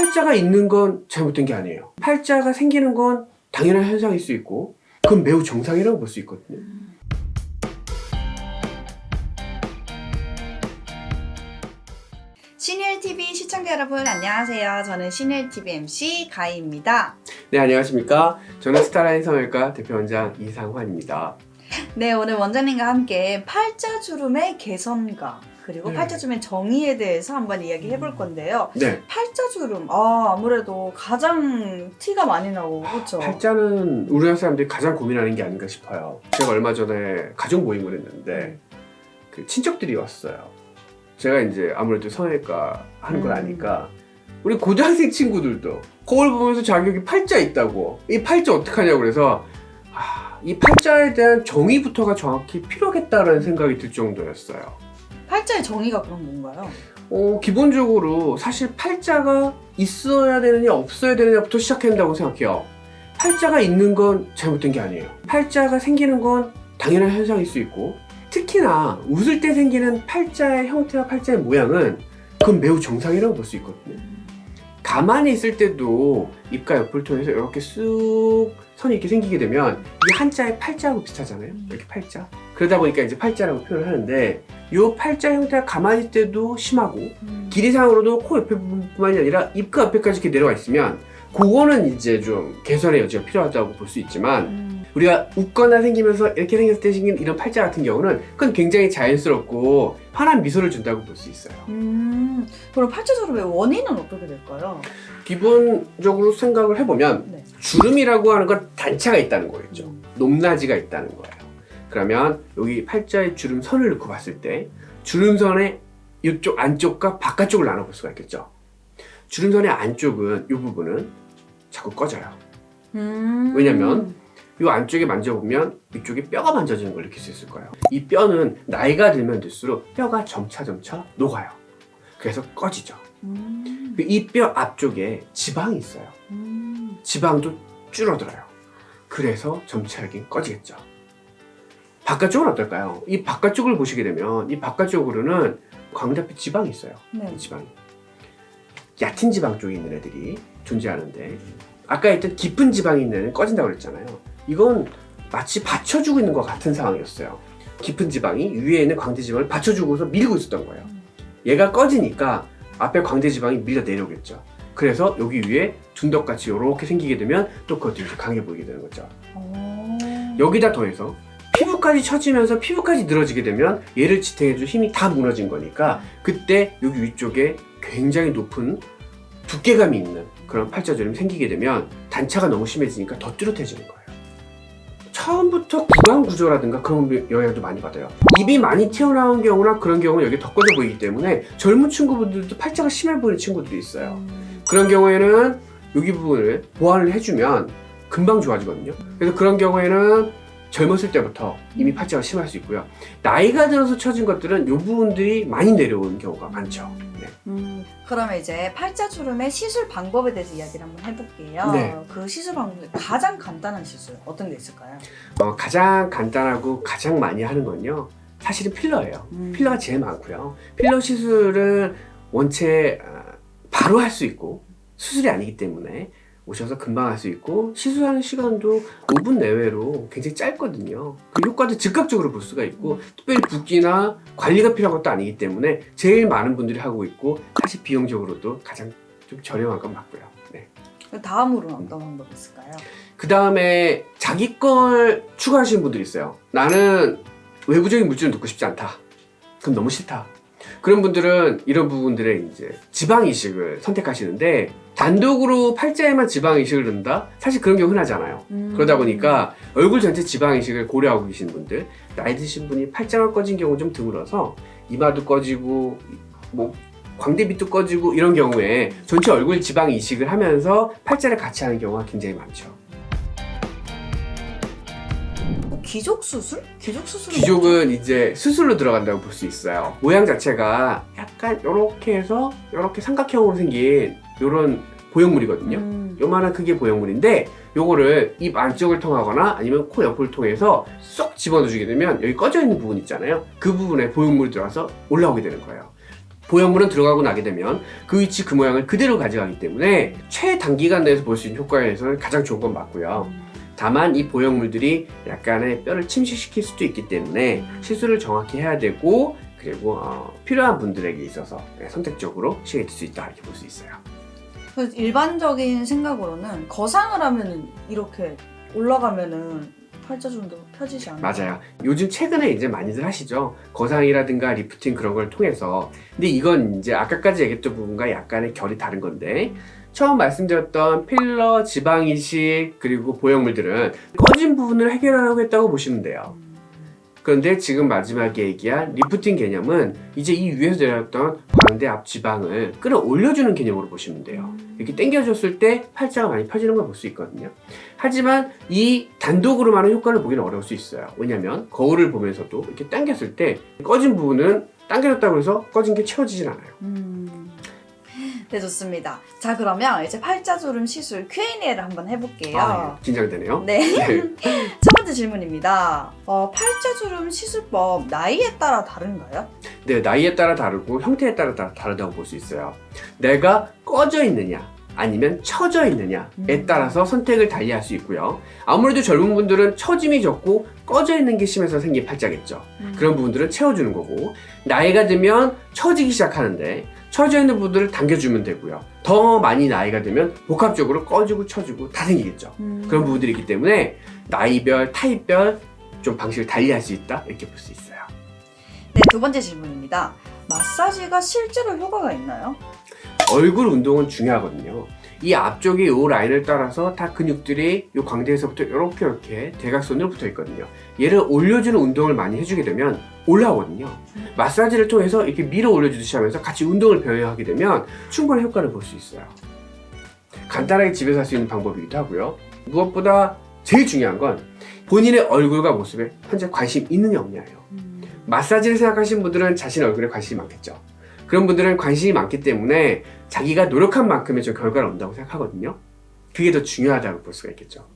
팔자가 있는 건 잘못된 게 아니에요. 팔자가 생기는 건 당연한 현상일 수 있고 그건 매우 정상이라고 볼 수 있거든요. 신일 TV 시청자 여러분 안녕하세요. 저는 신일 TV MC 가희입니다. 네 안녕하십니까. 저는 스타라인 성형외과 대표원장 이상환입니다. 네 오늘 원장님과 함께 팔자 주름의 개선과 그리고 네. 팔자주름의 정의에 대해서 한번 이야기해 볼 건데요. 네. 팔자주름 아 아무래도 가장 티가 많이 나고 그렇죠. 팔자는 우리나라 사람들이 가장 고민하는 게 아닌가 싶어요. 제가 얼마 전에 가족 모임을 했는데 그 친척들이 왔어요. 제가 이제 아무래도 성형외과 하는 걸 음. 아니까 우리 고등학생 친구들도 거울 보면서 자기 여기 팔자 있다고 이 팔자 어떡하냐고 그래서 아, 이 팔자에 대한 정의부터가 정확히 필요하겠다라는 생각이 들 정도였어요. 팔자의 정의가 그런 건가요? 어, 기본적으로 사실 팔자가 있어야 되느냐 없어야 되느냐부터 시작해야 된다고 생각해요. 팔자가 있는 건 잘못된 게 아니에요. 팔자가 생기는 건 당연한 현상일 수 있고 특히나 웃을 때 생기는 팔자의 형태와 팔자의 모양은 그건 매우 정상이라고 볼 수 있거든요. 가만히 있을 때도 입과 옆을 통해서 이렇게 쑥 선이 이렇게 생기게 되면 이게 한자의 팔자하고 비슷하잖아요. 이렇게 팔자. 그러다 보니까 이제 팔자라고 표현을 하는데 이 팔자 형태가 가만히 있을 때도 심하고 음. 길이상으로도 코 옆에 부분뿐만이 아니라 입과 옆에까지 이렇게 내려와 있으면 그거는 이제 좀 개선의 여지가 필요하다고 볼 수 있지만 음. 우리가 웃거나 생기면서 이렇게 생겼을 때 생긴 이런 팔자 같은 경우는 그건 굉장히 자연스럽고 환한 미소를 준다고 볼 수 있어요. 음. 그럼 팔자주름의 원인은 어떻게 될까요? 기본적으로 생각을 해보면 네. 주름이라고 하는 건 단차가 있다는 거겠죠. 음. 높낮이가 있다는 거예요. 그러면 여기 팔자의 주름 선을 넣고 봤을 때 주름선의 이쪽 안쪽과 바깥쪽을 나눠볼 수가 있겠죠. 주름선의 안쪽은 이 부분은 자꾸 꺼져요. 음. 왜냐면 이 안쪽에 만져보면 이쪽에 뼈가 만져지는 걸 느낄 수 있을 거예요. 이 뼈는 나이가 들면 들수록 뼈가 점차 점차 녹아요. 그래서 꺼지죠. 음. 이 뼈 앞쪽에 지방이 있어요. 음. 지방도 줄어들어요. 그래서 점차 여기 꺼지겠죠. 바깥쪽은 어떨까요? 이 바깥쪽을 보시게 되면 이 바깥쪽으로는 광대뼈 지방이 있어요. 네. 이 지방이. 얕은 지방 쪽에 있는 애들이 존재하는데 아까 했던 깊은 지방이 있는 애는 꺼진다고 그랬잖아요. 이건 마치 받쳐주고 있는 것 같은 상황이었어요. 깊은 지방이 위에 있는 광대 지방을 받쳐주고서 밀고 있었던 거예요. 얘가 꺼지니까 앞에 광대 지방이 밀려 내려오겠죠. 그래서 여기 위에 둔덕같이 이렇게 생기게 되면 또 그것도 이제 강해 보이게 되는 거죠. 어. 여기다 더해서 피부까지 처지면서 피부까지 늘어지게 되면 얘를 지탱해줄 힘이 다 무너진 거니까 그때 여기 위쪽에 굉장히 높은 두께감이 있는 그런 팔자주름이 생기게 되면 단차가 너무 심해지니까 더 뚜렷해지는 거예요. 처음부터 구강 구조라든가 그런 영향도 많이 받아요. 입이 많이 튀어나온 경우나 그런 경우는 여기 더 꺼져 보이기 때문에 젊은 친구분들도 팔자가 심해 보이는 친구들이 있어요. 음. 그런 경우에는 여기 부분을 보완을 해주면 금방 좋아지거든요. 그래서 그런 경우에는 젊었을 때부터 이미 팔자가 심할 수 있고요. 나이가 들어서 처진 것들은 이 부분들이 많이 내려오는 경우가 많죠. 네. 음, 그러면 이제 팔자 주름의 시술 방법에 대해서 이야기를 한번 해볼게요. 네. 그 시술 방법 중에 가장 간단한 시술 어떤 게 있을까요? 어, 가장 간단하고 가장 많이 하는 건요. 사실은 필러예요. 음. 필러가 제일 많고요. 필러 시술은 원체 어, 바로 할 수 있고 수술이 아니기 때문에 오셔서 금방 할 수 있고 시술하는 시간도 5분 내외로 굉장히 짧거든요. 그 효과도 즉각적으로 볼 수가 있고 특별히 붓기나 관리가 필요한 것도 아니기 때문에 제일 많은 분들이 하고 있고 사실 비용적으로도 가장 좀 저렴한 건 맞고요. 네. 그 다음으로는 어떤 방법이 있을까요? 그 다음에 자기 걸 추가하시는 분들이 있어요. 나는 외부적인 물질을 넣고 싶지 않다. 그럼 너무 싫다. 그런 분들은 이런 부분들에 이제 지방 이식을 선택하시는데 단독으로 팔자에만 지방 이식을 넣는다? 사실 그런 경우 흔하잖아요. 음. 그러다 보니까 얼굴 전체 지방 이식을 고려하고 계시는 분들, 나이 드신 분이 팔자가 꺼진 경우 좀 드물어서 이마도 꺼지고 뭐 광대빛도 꺼지고 이런 경우에 전체 얼굴 지방 이식을 하면서 팔자를 같이 하는 경우가 굉장히 많죠. 어, 기족 수술? 기족 수술은 귀족은 이제 수술로 들어간다고 볼 수 있어요. 모양 자체가 약간 이렇게 해서 이렇게 삼각형으로 생긴 이런 보형물이거든요. 음. 요만한 크기의 보형물인데 요거를 입 안쪽을 통하거나 아니면 코 옆을 통해서 쏙 집어넣어주게 되면 여기 꺼져 있는 부분 있잖아요. 그 부분에 보형물이 들어가서 올라오게 되는 거예요. 보형물은 들어가고 나게 되면 그 위치 그 모양을 그대로 가져가기 때문에 최단기간 내에서 볼 수 있는 효과에서는 가장 좋은 건 맞고요. 다만 이 보형물들이 약간의 뼈를 침식시킬 수도 있기 때문에 시술을 정확히 해야 되고 그리고 어, 필요한 분들에게 있어서 네, 선택적으로 시행이 될수 있다 이렇게 볼 수 있어요. 그래서 일반적인 생각으로는 거상을 하면은 이렇게 올라가면은 팔자주름도 펴지지 않아요. 맞아요. 요즘 최근에 이제 많이들 하시죠. 거상이라든가 리프팅 그런 걸 통해서. 근데 이건 이제 아까까지 얘기했던 부분과 약간의 결이 다른 건데 처음 말씀드렸던 필러, 지방 이식 그리고 보형물들은 꺼진 부분을 해결하려고 했다고 보시면 돼요. 그런데 지금 마지막에 얘기한 리프팅 개념은 이제 이 위에서 내렸던 광대 앞 지방을 끌어올려주는 개념으로 보시면 돼요. 이렇게 당겨줬을 때 팔자가 많이 펴지는 걸 볼 수 있거든요. 하지만 이 단독으로만은 효과를 보기는 어려울 수 있어요. 왜냐하면 거울을 보면서도 이렇게 당겼을 때 꺼진 부분은 당겨졌다고 해서 꺼진 게 채워지진 않아요. 음. 네, 좋습니다. 자, 그러면 이제 팔자주름 시술 Q&A를 한번 해볼게요. 아, 예. 긴장되네요. 네. 네. 첫 번째 질문입니다. 어, 팔자주름 시술법 나이에 따라 다른가요? 네, 나이에 따라 다르고 형태에 따라 다- 다르다고 볼 수 있어요. 내가 꺼져 있느냐, 아니면 처져 있느냐에 음. 따라서 선택을 달리할 수 있고요. 아무래도 젊은 분들은 처짐이 적고 꺼져 있는 게 심해서 생긴 팔자겠죠. 그런 부분들은 채워주는 거고 나이가 들면 처지기 시작하는데 처져 있는 부분들을 당겨주면 되고요. 더 많이 나이가 들면 복합적으로 꺼지고 처지고 다 생기겠죠. 음. 그런 부분들이 있기 때문에 나이별, 타입별 좀 방식을 달리 할 수 있다 이렇게 볼 수 있어요. 네, 두 번째 질문입니다. 마사지가 실제로 효과가 있나요? 얼굴 운동은 중요하거든요. 이 앞쪽에 이 라인을 따라서 다 근육들이 이 광대에서부터 이렇게 이렇게 대각선으로 붙어 있거든요. 얘를 올려주는 운동을 많이 해주게 되면 올라오거든요. 마사지를 통해서 이렇게 밀어 올려주듯이 하면서 같이 운동을 병행하게 되면 충분한 효과를 볼 수 있어요. 간단하게 집에서 할 수 있는 방법이기도 하고요. 무엇보다 제일 중요한 건 본인의 얼굴과 모습에 현재 관심 있느냐 없냐예요. 마사지를 생각하시는 분들은 자신 얼굴에 관심이 많겠죠. 그런 분들은 관심이 많기 때문에 자기가 노력한 만큼의 좀 결과를 얻는다고 생각하거든요. 그게 더 중요하다고 볼 수가 있겠죠.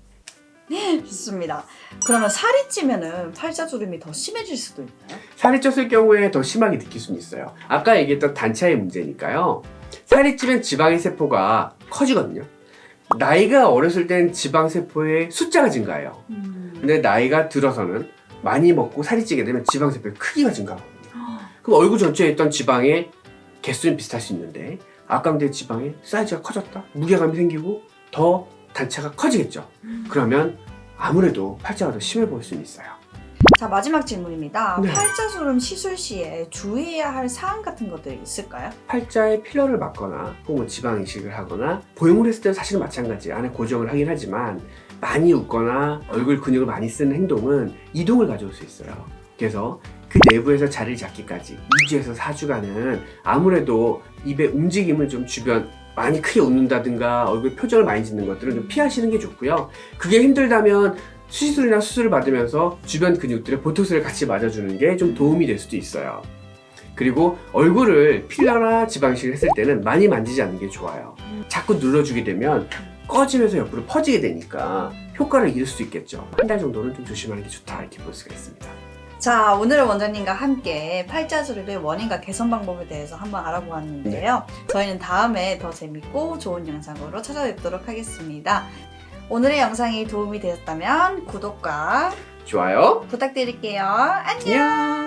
좋습니다. 그러면 살이 찌면은 팔자주름이 더 심해질 수도 있나요? 살이 쪘을 경우에 더 심하게 느낄 수는 있어요. 아까 얘기했던 단차의 문제니까요. 살이 찌면 지방의 세포가 커지거든요. 나이가 어렸을 땐 지방 세포의 숫자가 증가해요. 근데 나이가 들어서는 많이 먹고 살이 찌게 되면 지방 세포의 크기가 증가하거든요. 그럼 얼굴 전체에 있던 지방의 개수는 비슷할 수 있는데 앞광대 지방의 사이즈가 커졌다, 무게감이 생기고 더 단차가 커지겠죠. 그러면 아무래도 팔자가 더 심해 보일 수는 있어요. 자, 마지막 질문입니다. 네. 팔자주름 시술 시에 주의해야 할 사항 같은 것들이 있을까요? 팔자에 필러를 맞거나 혹은 지방 이식을 하거나 보형물 했을 때는 사실은 마찬가지 안에 고정을 하긴 하지만 많이 웃거나 얼굴 근육을 많이 쓰는 행동은 이동을 가져올 수 있어요. 그래서 그 내부에서 자리를 잡기까지 2주에서 4주간은 아무래도 입의 움직임을 좀 주변 많이 크게 웃는다든가 얼굴 표정을 많이 짓는 것들은 좀 피하시는 게 좋고요. 그게 힘들다면 수시술이나 수술을 받으면서 주변 근육들의 보톡스를 같이 맞아주는 게 좀 도움이 될 수도 있어요. 그리고 얼굴을 필러나 지방식을 했을 때는 많이 만지지 않는 게 좋아요. 자꾸 눌러주게 되면 꺼지면서 옆으로 퍼지게 되니까 효과를 잃을 수도 있겠죠. 한 달 정도는 좀 조심하는 게 좋다 이렇게 볼 수가 있습니다. 자, 오늘은 원장님과 함께 팔자주름의 원인과 개선 방법에 대해서 한번 알아보았는데요. 저희는 다음에 더 재밌고 좋은 영상으로 찾아뵙도록 하겠습니다. 오늘의 영상이 도움이 되었다면 구독과 좋아요. 부탁드릴게요. 안녕! 안녕.